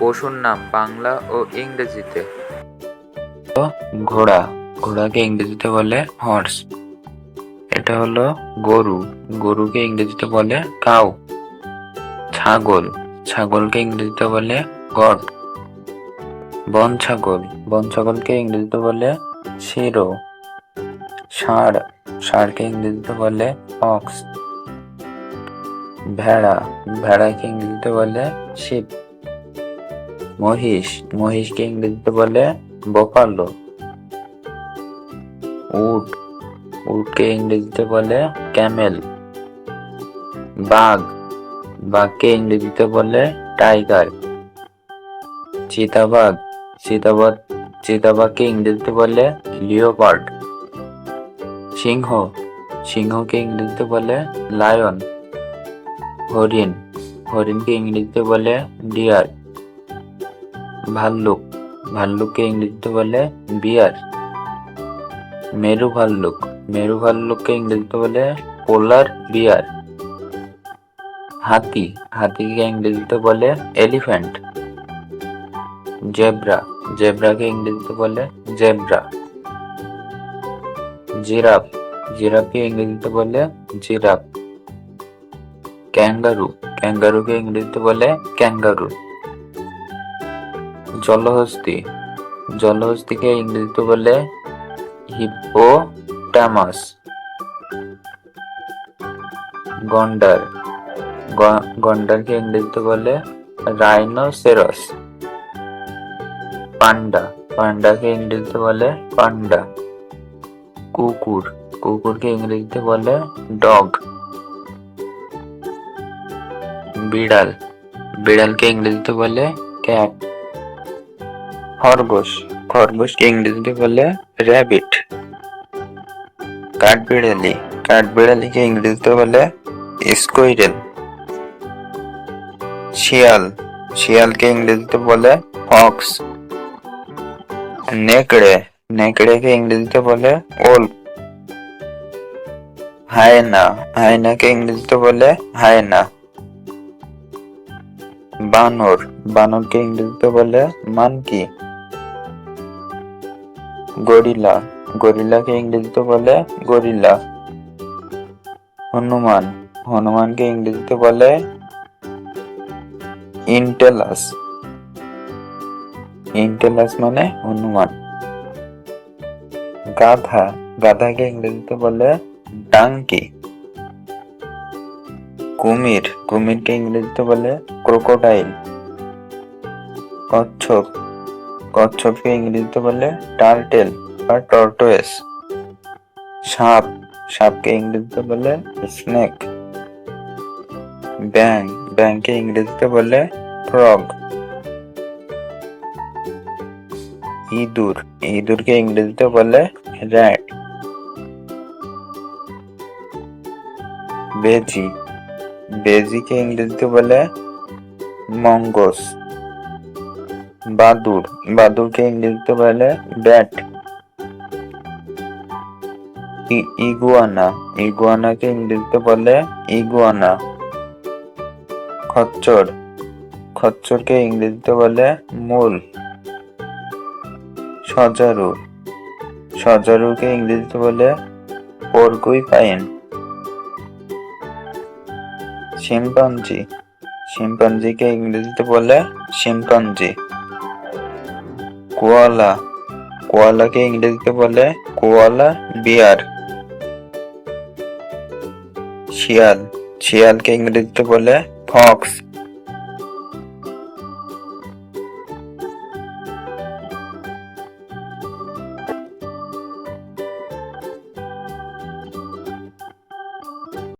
পশুর নাম বাংলা ও ইংরেজিতে। ঘোড়া, ঘোড়াকে ইংরেজিতে বলে হর্স এটা হলো গরু, গরুকে ইংরেজিতে বলে কাউ ছাগল, ছাগলকে ইংরেজিতে বলে গট বন ছাগল, বন ছাগলকে ইংরেজিতে বলে শিরো। ষাঁড়, ষাঁড়কে ইংরেজিতে বলে অক্স ভেড়া, ভেড়াকে ইংরেজিতে বলে শিপ মহিষ, মহিষকে ইংরেজিতে বলে বোকালো। উট, উটকে ইংরেজিতে বলে ক্যামেল। বাঘ, বাঘকে ইংরেজিতে বলে টাইগার। চিতাবাঘ চিতাবাঘ, চিতাবাঘকে ইংরেজিতে বলে লিওপার্ড। সিংহ, সিংহকে ইংরেজিতে বলে লায়ন। হরিণ, হরিণকে ইংরেজিতে বলে ডিয়ার। ভাল্লুক। ভাল্লুককে ইংরেজিতে বলে বিয়ার। মেরু ভাল্লুক। মেরু ভাল্লুককে ইংরেজিতে বলে পোলার বিয়ার। হাতি। হাতিকে ইংরেজিতে বলে এলিফ্যান্ট। জেব্রা। জেব্রাকে ইংরেজিতে বলে জেব্রা। জিরাফ। জিরাফকে ইংরেজিতে বলে জিরাফ। ক্যাঙ্গারু। ক্যাঙ্গারুকে ইংরেজিতে বলে ক্যাঙ্গারু। জলহস্তি। জলহস্তিকে ইংরেজিতে বলে হিপোটামাস গন্ডার। গন্ডারকে ইংরেজিতে বলে রাইনোসেরস। পান্ডা। পান্ডাকে ইংরেজিতে বলে পান্ডা। কুকুর। কুকুরকে ইংরেজিতে বলে ডগ। বিড়াল। বিড়ালকে ইংরেজিতে বলে ক্যাট। খরগোশ। খরগোশকে ইংরেজিতে বলে র্যাবিট কাঠবিড়ালি। কাঠবিড়ালিকে ইংরেজিতে বলে স্কোইরেল শিয়াল। শিয়ালকে ইংরেজিতে বলে ফক্স নেকড়ে। নেকড়েকে ইংরেজিতে বলে ওল্ফ হায়না। হায়নাকে ইংরেজিতে বলে হায়না। বানর। বানরকে ইংরেজিতে বলে মানকি গরিলা। গরিলাকে ইংরেজিতে বলে গরিলা। হনুমান। হনুমানকে ইংরেজিতে বলে ইন্টেলাস। ইন্টেলাস মানে হনুমান। গাধা। গাধাকে ইংরেজিতে বলে ডাঙ্কি। কুমির। কুমিরকে ইংরেজিতে বলে ক্রোকোডাইল। কচ্ছপ কচ্ছপকে ইংরেজিতে বলে টার্টেল বা টর্টোয়েস। সাপ, সাপকে ইংরেজিতে বলে স্নেক। ব্যাং ব্যাংকে ইংরেজিতে বলে ফ্রগ। ইঁদুর, ইঁদুরকে ইংরেজিতে বলে র্যাট। বেজি, বেজিকে ইংরেজিতে বলে মঙ্গস। বাদুর বাদুরকে ইংরেজিতে বলে ব্যাট। ইগুয়ানা। ইগুয়ানাকে ইংরেজিতে বলে ইগুয়ানা। খচ্চর। খচ্চরকে ইংরেজিতে বলে মূল। সজারু। সজারুকে ইংরেজিতে বলে পরকুই পাইন শিম্পাঞ্জি। শিম্পাঞ্জিকে ইংরেজিতে বলে শিম্পাঞ্জি। কোয়ালা। কোয়ালাকে ইংরেজিতে বলে কোয়ালা বিয়ার। শিয়াল। শিয়ালকে ইংরেজিতে বলে ফক্স।